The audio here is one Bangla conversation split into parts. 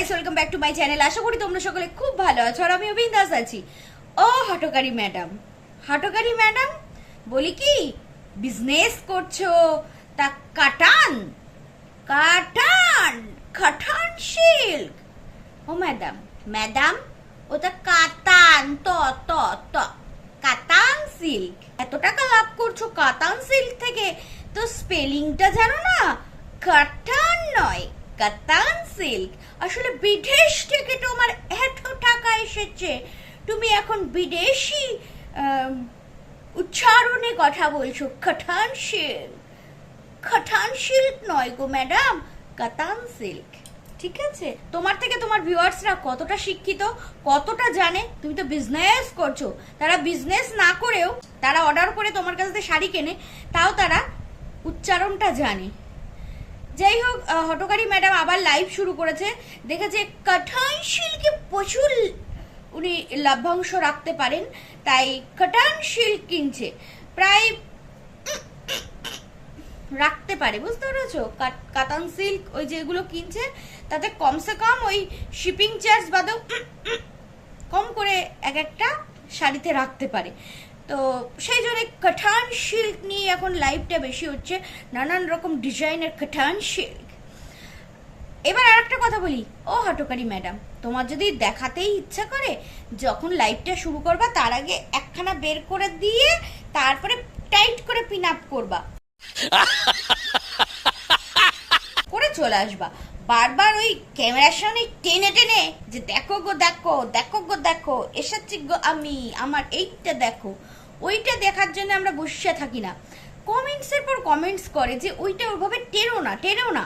Guys welcome back to my channel আশা করি তোমরা সকলে খুব ভালো আছো আর আমিও বিন্দাস আছি। ও, হটকারি ম্যাডাম। হটকারি ম্যাডাম, বলি কি? বিজনেস করছ? তা কাটান। কাটান। কাটান সিল্ক ও ম্যাডাম ম্যাডাম ওটা কাতান ত ত ত। কাতান সিল্ক এত টাকা লাভ করছ কাতান সিল্ক থেকে? তো স্পেলিংটা জানো না? কাটান নয়। কাতান সিল্ক। আসলে বিদেশ থেকে তোমার এত টাকা এসেছে, তুমি এখন বিদেশি উচ্চারণে কথা বলছো। কাটান সিল্ক। খাটান সিল্ক নয় গো ম্যাডাম, কাতান সিল্ক। ঠিক আছে? তোমার থেকে তোমার ভিউয়ার্সরা কতটা শিক্ষিত, কতটা জানে, তুমি তো বিজনেস করছ। তারা বিজনেস না করেও, তারা অর্ডার করে তোমার কাছ শাড়ি কেনে, তাও তারা উচ্চারণটা জানে। যাই হোক হটকারী ম্যাডাম আবার লাইভ শুরু করেছে। দেখেছে কাঠান সিল্কে প্রচুর উনি লাভ্যাংশ রাখতে পারেন, তাই কাটান সিল্ক কিনছে। প্রায় রাখতে পারে, বুঝতে পেরেছ? কাতান সিল্ক ওই যেগুলো কিনছে, তাতে কমসে কম ওই শিপিং চার্জ বাদেও কম করে এক একটা শাড়িতে রাখতে পারে। তো সেই জন্য কাঠান সিল্ক নিয়ে এখন লাইভটা বেশি হচ্ছে, নানান রকম ডিজাইনের কাঠান সিল্ক এবার আর একটা কথা বলি। ও হটকারি ম্যাডাম তোমার যদি দেখাতেই ইচ্ছা করে, যখন লাইভটা শুরু করবা, তার আগে একখানা বের করে দিয়ে, তারপরে টাইট করে পিন আপ করবা। করে চলে আসবা। বারবার ওই ক্যামেরার সামনে টেনে টেনে যে, দেখো গো, দেখো দেখো গো, দেখো, এসেছি গো আমি, আমার এইটা দেখো। ওইটা দেখার জন্য আমরা বসে থাকি না। কমেন্টসের পর কমেন্টস করে যে ওইটা ওইভাবে টেরো না টেরো না।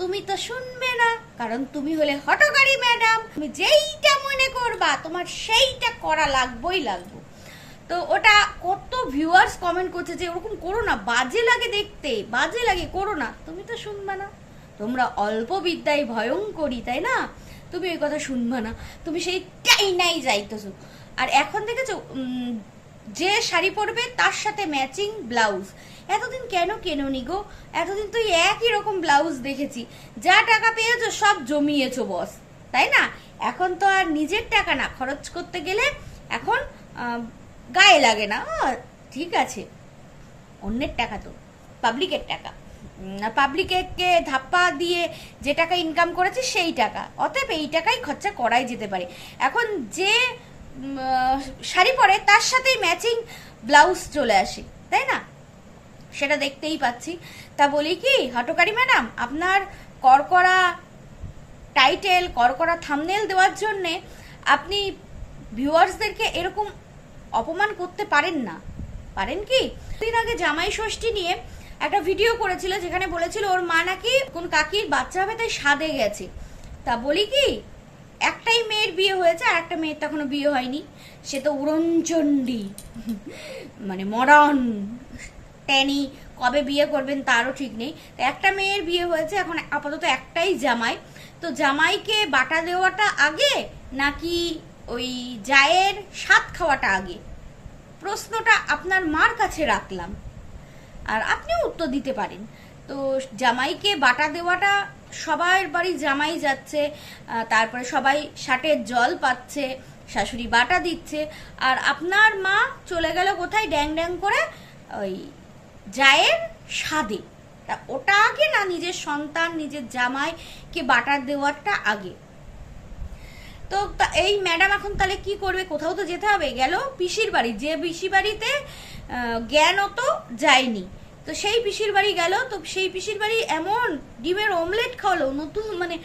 তুমি তো শুনবে না, কারণ তুমি হলে হটকারী ম্যাডাম। তুমি যেইটা মনে করবা, তোমার সেইটা করা লাগবেই লাগবে। তো ওটা কত ভিউয়ার্স কমেন্ট করছে যে ওরকম করো না, বাজে লাগে দেখতে, বাজে লাগে, করো না। তুমি তো শুনবে না। তোমরা অল্প বিদ্যায় ভয়ঙ্করী, তাই না? তুমি ওই কথা শুনবে না। তুমি সেই টাই নাই যাইতেছো। আর এখন দেখেছ যে শাড়ি পরবে তার সাথে ম্যাচিং ব্লাউজ এতদিন কেন কেননি গো? এতদিন তো এই একই রকম ব্লাউজ দেখেছি। যা টাকা পেয়েছ সব জমিয়েছো বস তাই না? এখন তো আর নিজের টাকা না, খরচ করতে গেলে এখন গায়ে লাগে না। ঠিক আছে। অন্যের টাকা তো পাবলিকের টাকা। পাবলিককে ধাপ্পা দিয়ে যে টাকা ইনকাম করেছে সেই টাকা। অতএব এই টাকাই খরচা করাই যেতে পারে। এখন যে শাড়ি পরে তার সাথেই ম্যাচিং ব্লাউজ চলে আসে, তাই না? সেটা দেখতেই পাচ্ছি। তা বলি কি, হটকারি ম্যাডাম, আপনার করকরা টাইটেল করকরা থামনেল দেওয়ার জন্যে আপনি ভিউয়ার্সদেরকে এরকম অপমান করতে পারেন না। পারেন কি? দিন আগে জামাই ষষ্ঠী নিয়ে একটা ভিডিও করেছিল, যেখানে বলেছিল, ওর মা নাকি কোন কাকির বাচ্চা হবে, তাই সাদে গেছে। তা বলি কি একটাই মেয়ের বিয়ে হয়েছে আর একটা মেয়ের তখনও বিয়ে হয়নি। সে তো উড়নচণ্ডী মানে মরণ ট্যানি কবে বিয়ে করবেন তারও ঠিক নেই। তো একটা মেয়ের বিয়ে হয়েছে এখন আপাতত একটাই জামাই। তো জামাইকে বাটা দেওয়াটা আগে নাকি ওই জায়ের স্বাদ খাওয়াটা আগে? প্রশ্নটা আপনার মার কাছে রাখলাম। আর আপনিও উত্তর দিতে পারেন। তো জামাইকে বাটা দেওয়াটা সবার বাড়ি জামাই যাচ্ছে তারপরে সবাই শাটের জল পাচ্ছে, শাশুড়ি বাটা দিচ্ছে, আর আপনার মা চলে গেল কোথায় ড্যাং ড্যাং করে? ওই জায়ের স্বাদে তা ওটা আগে না নিজের সন্তান, নিজের জামাইকে বাটার দেওয়াটা আগে? তো এই ম্যাডাম এখন তাহলে কি করবে? কোথাও তো যেতে হবে? গেল পিসির বাড়ি। যে পিসি বাড়িতে জ্ঞান তো যায়নি। তো সেই পিসির বাড়ি গেল, তো সেই পিসির বাড়ি এমন ডিমের অমলেট খাওয়ালো, নতুন মানে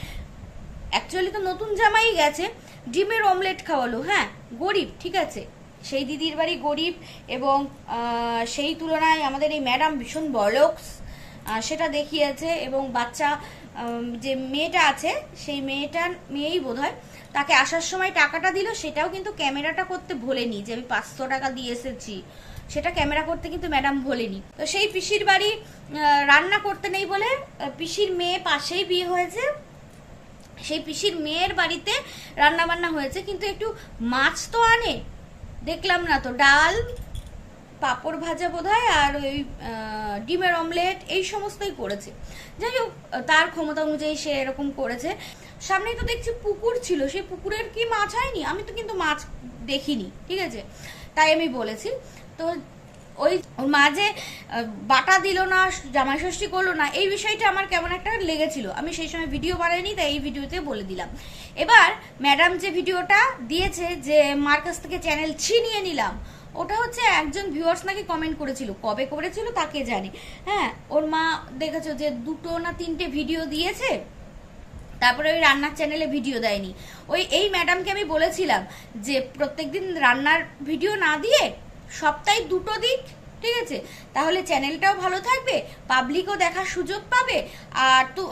অ্যাকচুয়ালি তো নতুন জামাই গেছে, ডিমের অমলেট খাওয়ালো হ্যাঁ গরিব, ঠিক আছে। সেই দিদির বাড়ি গরিব এবং সেই তুলনায় আমাদের এই ম্যাডাম ভীষণ বলক্স সেটা দেখিয়েছে এবং বাচ্চা যে মেয়েটা আছে, সেই মেয়েটার মেয়েই বোধ হয় তাকে আসার সময় টাকাটা দিল, সেটাও কিন্তু ক্যামেরাটা করতে ভোলেনি যে আমি পাঁচশো টাকা দিয়ে এসেছি। সেটা ক্যামেরা করতে কিন্তু ম্যাডাম ভোলেনি তো সেই পিসির বাড়ি রান্না করতে নেই বলে পিসির মেয়ে পাশেই বিয়ে হয়েছে। সেই পিসির মেয়ের বাড়িতে রান্না বান্না হয়েছে, কিন্তু একটু মাছ তো আনে। দেখলাম না তো, ডাল, পাঁপড় ভাজা বোধহয়, আর ওই ডিমের অমলেট, এই সমস্তই করেছে। যাই হোক, তার ক্ষমতা অনুযায়ী সে এরকম করেছে। সামনেই তো দেখছি পুকুর ছিল, সেই পুকুরের কি মাছ হয়নি? আমি তো কিন্তু মাছ দেখিনি, ঠিক আছে? তাই আমি বলেছি। তো ওই ওর মা যে বাটা দিল না জামাই ষষ্ঠী করল না, এই বিষয়টা আমার কেমন একটা লেগেছিল। আমি সেই সময় ভিডিও বানাইনি, তাই এই ভিডিওতে বলে দিলাম। এবার ম্যাডাম যে ভিডিওটা দিয়েছে যে, মার কাছ থেকে চ্যানেল ছিনিয়ে নিলাম, ওটা হচ্ছে একজন ভিউয়ার্স নাকি কমেন্ট করেছিল, কবে করেছিল তাকে জানে। হ্যাঁ ওর মা দেখেছ যে, দুটো না তিনটে ভিডিও দিয়েছে, তারপরে ওই রান্নার চ্যানেলে ভিডিও দেয়নি। ওই, এই ম্যাডামকে আমি বলেছিলাম যে, প্রত্যেকদিন রান্নার ভিডিও না দিয়ে সপ্তাহে দুটো দিক, ঠিক আছে? তাহলে চ্যানেলটাও ভালো থাকবে, পাবলিকও দেখার সুযোগ পাবে, আর তো,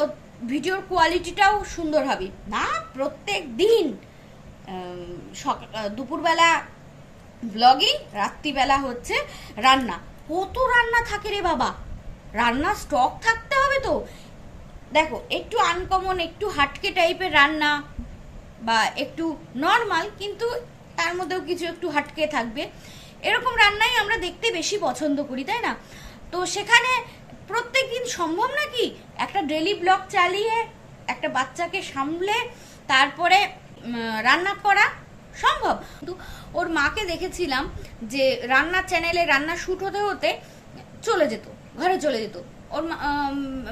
ভিডিওর কোয়ালিটিটাও সুন্দর হবে। না, প্রত্যেক দিন দুপুরবেলা ব্লগিং রাত্রিবেলা হচ্ছে রান্না। কত রান্না থাকে রে বাবা! রান্না স্টক থাকতে হবে তো। দেখো, একটু আনকমন একটু হাটকে টাইপের রান্না, বা একটু নর্মাল কিন্তু তার মধ্যেও কিছু একটু হাটকে থাকবে। এরকম রান্নাই আমরা দেখতে বেশি পছন্দ করি, তাই না? তো সেখানে প্রত্যেক দিন সম্ভব নাকি একটা ডেলি ব্লগ চালিয়ে, একটা বাচ্চাকে সামলে, তারপরে রান্না করা? সম্ভব। কিন্তু ওর মাকে দেখেছিলাম যে রান্নার চ্যানেলে রান্না শ্যুট হতে হতে চলে যেত, ঘরে চলে যেত। ওর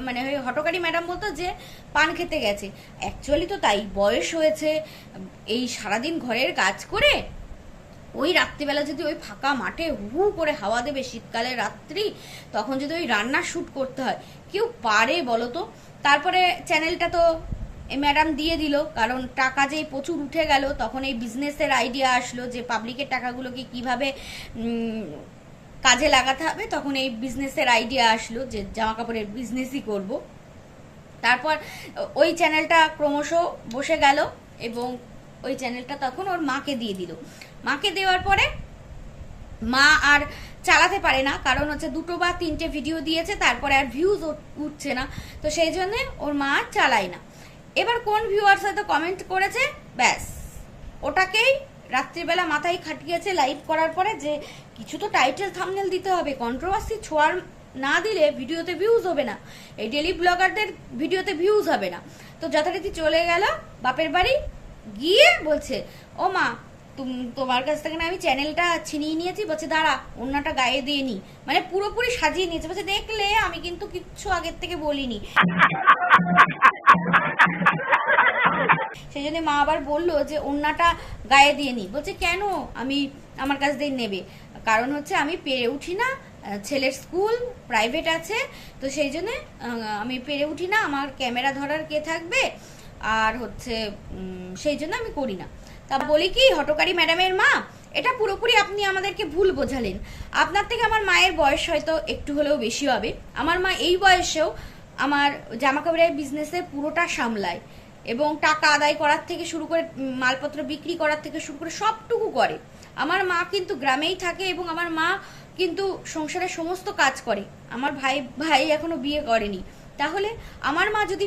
মানে ওই হটকারি ম্যাডাম বলতো যে, পান খেতে গেছে। অ্যাকচুয়ালি তো তাই, বয়স হয়েছে, এই সারাদিন ঘরের কাজ করে ওই রাত্রিবেলা যদি ওই ফাঁকা মাঠে হু করে হাওয়া দেবে শীতকালে রাত্রি, তখন যদি ওই রান্না শ্যুট করতে হয়, কেউ পারে বলো তো? তারপরে চ্যানেলটা তো ম্যাডাম দিয়ে দিল, কারণ টাকা যেই প্রচুর উঠে গেল, তখন এই বিজনেসের আইডিয়া আসলো যে পাবলিকের টাকাগুলোকে কীভাবে কাজে লাগাতে হবে, তখন এই বিজনেসের আইডিয়া আসলো যে জামা কাপড়ের বিজনেসই করব। তারপর ওই চ্যানেলটা ক্রমশ বসে গেল এবং ওই চ্যানেলটা তখন ওর মাকে দিয়ে দিল। মাকে দেওয়ার পরে মা আর চালাতে পারে না, কারণ হচ্ছে দুটো বা তিনটে ভিডিও দিয়েছে, তারপরে আর ভিউজ উঠছে না। তো সেই জন্য ওর মা আর চালায় না। এবার কোন ভিউয়ার্স হয়তো কমেন্ট করেছে? ব্যাস। ওটাকেই রাত্রিবেলা মাথায় খাটিয়েছে লাইভ করার পরে যে কিছু তো টাইটেল থামনেল দিতে হবে। কন্ট্রোভার্সি ছোঁয়ার না দিলে ভিডিওতে ভিউজ হবে না। এই ডেলি ব্লগারদের ভিডিওতে ভিউজ হবে না। তো যথারীতি চলে গেল বাপের বাড়ি। গিয়ে বলছে, ও মা তোমার কাছ থেকে না আমি চ্যানেলটা ছিনিয়ে নিয়েছি। বলছে, দাঁড়া অন্যটা গায়ে দিয়ে নি। মানে পুরোপুরি সাজিয়ে নিয়েছে। বলছে, দেখলে আমি কিন্তু কিচ্ছু আগের থেকে বলিনি। সেই জন্য মা আবার বলল যে ওন্নাটা গায়ে দিয়ে নি। বলছে, কেন? আমি আমার কাছ দিয়ে নেবে। কারণ হচ্ছে আমি পেরে উঠি না, ছেলের স্কুল প্রাইভেট আছে, তো সেই জন্য আমি পেরে উঠি না। আমার ক্যামেরা ধরার কে থাকবে? আর হচ্ছে সেই জন্য আমি করি না। তা বলি কি, হটকারী ম্যাডামের মা, এটা পুরোপুরি আপনি আমাদেরকে ভুল বোঝালেন। আপনার থেকে আমার মায়ের বয়স হয়তো একটু হলেও বেশি হবে। আমার মা এই বয়সেও আমার জামা কাপড়ের বিজনেসে পুরোটা সামলায় এবং টাকা আদায় করার থেকে শুরু করে মালপত্র বিক্রি করার থেকে শুরু করে সবটুকু করে। আমার মা কিন্তু গ্রামেই থাকে এবং আমার মা কিন্তু সংসারের সমস্ত কাজ করে। আমার ভাই ভাই এখনও বিয়ে করেনি। তাহলে আমার মা যদি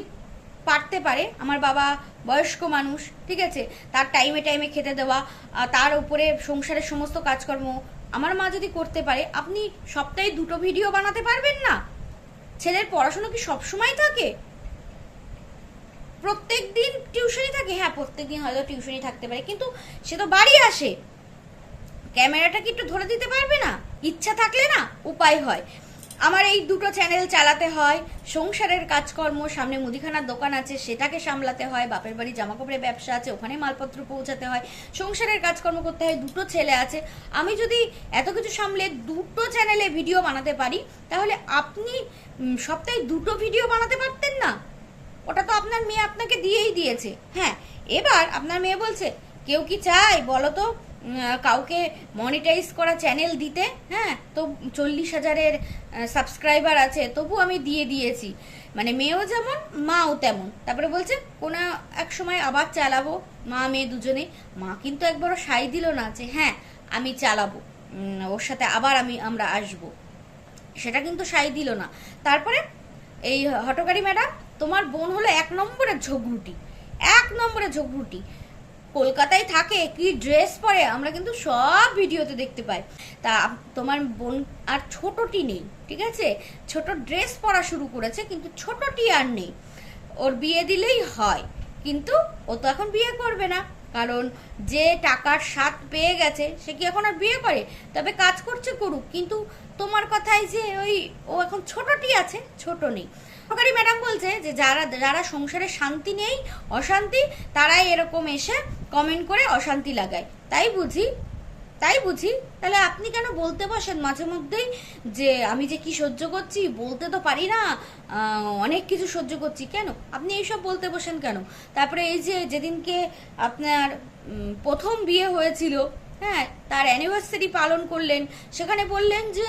পারতে পারে, আমার বাবা বয়স্ক মানুষ, ঠিক আছে? তার টাইমে টাইমে খেতে দেওয়া তার উপরে সংসারের সমস্ত কাজকর্ম, আমার মা যদি করতে পারে, আপনি সপ্তাহে দুটো ভিডিও বানাতে পারবেন না? ছেলের পড়াশুনো কি সবসময় থাকে? প্রত্যেক দিন টিউশনই থাকে হ্যাঁ প্রত্যেক দিন হয়তো টিউশনই থাকতে পারে, কিন্তু সে তো বাড়ি আসে। ক্যামেরাটা কি একটু ধরে দিতে পারবে না? ইচ্ছা থাকলে না, উপায় হয়। আমার এই দুটো চ্যানেল চালাতে হয়, সংসারের কাজকর্ম, সামনে মুদিখানার দোকান আছে, সেটাকে সামলাতে হয়, বাপের বাড়ি জামা কাপড়ের ব্যবসা আছে, ওখানে মালপত্র পৌঁছাতে হয়, সংসারের কাজকর্ম করতে হয়, দুটো ছেলে আছে। আমি যদি এত কিছু সামলে দুটো চ্যানেলে ভিডিও বানাতে পারি, তাহলে আপনি সপ্তাহে দুটো ভিডিও বানাতে পারতেন না? ওটা তো আপনার মেয়ে আপনাকে দিয়েই দিয়েছে। হ্যাঁ এবার আপনার মেয়ে বলছে, কেউ কি চায় বলো তো? কাউকে মনিটাইজ করা চ্যানেল দিতে হ্যাঁ? তো চল্লিশ হাজারের সাবস্ক্রাইবার আছে, তবু আমি দিয়ে দিয়েছি। মানে মেয়েও যেমন, মাও তেমন। তারপরে বলছে, কোনো এক সময় আবার চালাবো, মা, মেয়ে দুজনে। মা কিন্তু একবারও সাই দিল না যে হ্যাঁ আমি চালাবো। ওর সাথে আবার আমি, আমরা আসব। সেটা কিন্তু সাই দিল না। তারপরে এই হটকারী ম্যাডাম, তোমার বোন হলো এক নম্বরের ঝগড়ুটি। এক নম্বরের ঝগড়ুটি। কলকাতায় থাকে, কি ড্রেস পরে, আমরা কিন্তু সব ভিডিওতে দেখতে পাই। তা তোমার বোন আর ছোটটি নেই, ঠিক আছে? ছোট ড্রেস পরা শুরু করেছে, কিন্তু ছোটটি আর নেই। ওর বিয়ে দিলেই হয়, কিন্তু ও তো এখন বিয়ে করবে না। কারণ যে টাকার স্বাদ পেয়ে গেছে, সে কি এখন আর বিয়ে করে? তবে কাজ করছে করুক, কিন্তু তোমার কথাই যে ওই, ও এখন ছোটটি আছে, ছোট নেই। সরকারি ম্যাডাম বলছে যে যারা যারা সংসারে শান্তি নেই, অশান্তি, তারাই এরকম এসে কমেন্ট করে অশান্তি লাগায়। তাই বুঝি? তাই বুঝি? তাহলে আপনি কেন বলতে বসেন মাঝে মধ্যেই যে আমি যে কি সহ্য করছি? বলতে তো পারি না। অনেক কিছু সহ্য করছি। কেন? আপনি এইসব বলতে বসেন কেন? তারপরে এই যে যেদিনকে আপনার প্রথম বিয়ে হয়েছিল হ্যাঁ তার অ্যানিভার্সারি পালন করলেন। সেখানে বললেন যে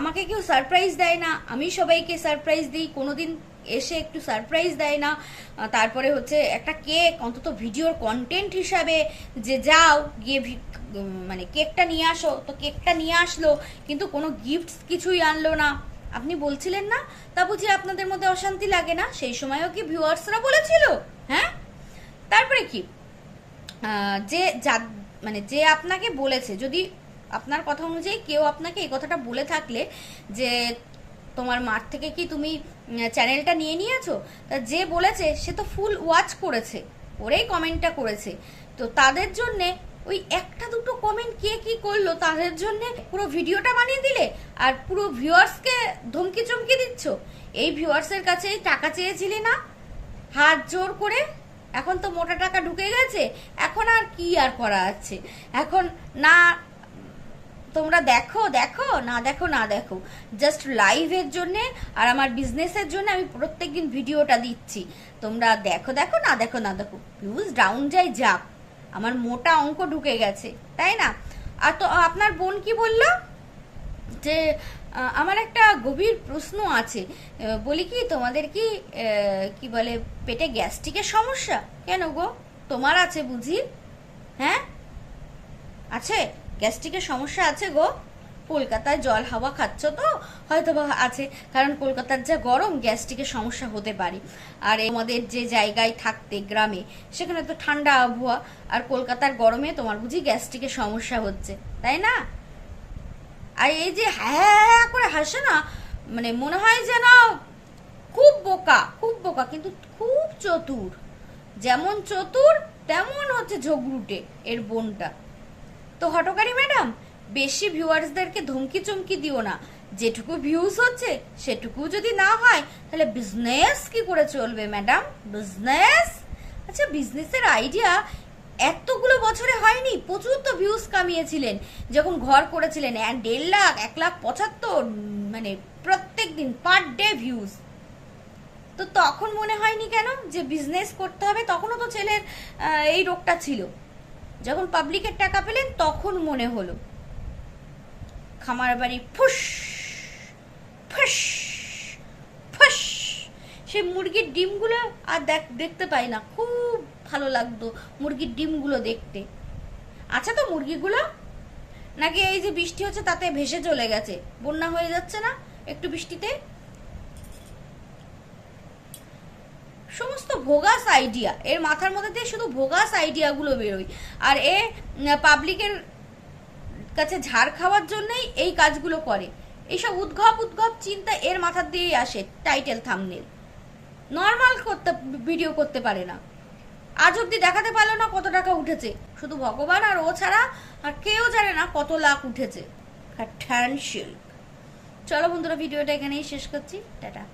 আমাকে কেউ সারপ্রাইজ দেয় না। আমি সবাইকে সারপ্রাইজ দিই। কোনোদিন এসে একটু সারপ্রাইজ দেয় না। তারপরে হচ্ছে একটা কেক অন্তত ভিডিওর কন্টেন্ট হিসাবে যে যাও, গিয়ে মানে কেকটা নিয়ে আসো। তো কেকটা নিয়ে আসলো, কিন্তু কোনো গিফট কিছুই আনলো না। আপনি বলছিলেন না? তা বুঝি আপনাদের মধ্যে অশান্তি লাগে না? সেই সময়ও কি ভিউয়ার্সরা বলেছিল? হ্যাঁ? তারপরে কি? যা মানে যে আপনাকে বলেছে, যদি আপনার কথা অনুযায়ী কেউ আপনাকে এই কথাটা বলে থাকলে যে তোমার মাঠ থেকে কি তুমি চ্যানেলটা নিয়ে নিয়েছো? তা যে বলেছে, সে তো ফুল ওয়াচ করেছে, ওরেই কমেন্টটা করেছে। তো তাদের জন্যে ওই একটা দুটো কমেন্ট কে কি করল, তাদের জন্য পুরো ভিডিওটা বানিয়ে দিলে, আর পুরো ভিউয়ার্সকে ধমকি চমকি দিচ্ছ? এই ভিউয়ার্সের কাছে টাকা চেয়েছিলি না? হাত জোর করে এখন তো মোটা টাকা ঢুকে গেছে, এখন আর কি আর করা আছে? এখন না, তোমরা দেখো দেখো, না দেখো না দেখো। জাস্ট লাইভের জন্যে আর আমার বিজনেসের জন্য আমি প্রত্যেকদিন ভিডিওটা দিচ্ছি। তোমরা দেখো দেখো, না দেখো না দেখো। ভিউজ ডাউন যায় যাক। আমার মোটা অঙ্ক ঢুকে গেছে, তাই না? আর তো, আপনার বোন কি বলল? যে আমার একটা গভীর প্রশ্ন আছে। বলি কি, তোমাদের কি কি বলে, পেটে গ্যাস্ট্রিকের সমস্যা? কেন গো? তোমার আছে বুঝি? হ্যাঁ? আছে? গ্যাস্ট্রিকের সমস্যা আছে গো? কলকাতায় জল, হাওয়া খাচ্ছ তো? হয়তো বা আছে। কারণ কলকাতার যা গরম, গ্যাস্ট্রিকের সমস্যা হতে পারে। আর আমাদের যে জায়গায় থাকতে, গ্রামে, সেখানে তো ঠান্ডা আবহাওয়া। আর কলকাতার গরমে তোমার বুঝি গ্যাস্ট্রিকের সমস্যা হচ্ছে। তাই না? আর এই যে হ্যাঁ করে হাসে না মানে মনে হয় যেন খুব বোকা খুব বোকা, কিন্তু খুব চতুর। যেমন চতুর, তেমন হচ্ছে ঝগড়ুটে এর বোনটা। তো হটকারী ম্যাডাম, বেশি ভিউয়ার্সদেরকে ধমকি চমকি দিও না। যেটুকু ভিউজ হচ্ছে সেটুকু যদি না হয়, তাহলে বিজনেস কি করে চলবে ম্যাডাম? বিজনেস আচ্ছা বিজনেসের আইডিয়া এতগুলো বছরে হয়নি, প্রচুর তো ভিউজ কামিয়েছিলেন। যখন ঘর করেছিলেন দেড় লাখ, এক লাখ পঁচাত্তর মানে প্রত্যেক দিন পার ডে ভিউজ তো তখন মনে হয়নি কেন যে বিজনেস করতে হবে? তখনও তো ছেলের এই রোগটা ছিল। যখন পাবলিকের টাকা পেলেন, তখন মনে হলো। খামার বাড়ি ফুস সেই মুরগির ডিমগুলো আর দেখ, দেখতে পাই না। খুব ভালো লাগতো মুরগির ডিমগুলো দেখতে। আচ্ছা তো মুরগিগুলো? নাকি এই যে বৃষ্টি হচ্ছে তাতে ভেসে চলে গেছে? বন্যা হয়ে যাচ্ছে না একটু বৃষ্টিতে? সমস্ত ভোগাস আইডিয়া এর মাথার মধ্যে দিয়ে শুধু ভোগাস আইডিয়াগুলো বেরোয়। আর এ পাবলিকের কাছে ঝাড় খাওয়ার জন্যই এই কাজগুলো করে। এইসব উদ্ভব উদ্ভব চিন্তা এর মাথার দিয়েই আসে টাইটেল থামনেল নর্মাল করতে, ভিডিও করতে পারে না। আজ অব্দি দেখাতে পারল না কত টাকা উঠেছে। শুধু ভগবান আর ও ছাড়া আর কেউ জানে না কত লাখ উঠেছে। আর ঠ্যান চলো বন্ধুরা, ভিডিওটা এখানেই শেষ করছি। টাটা।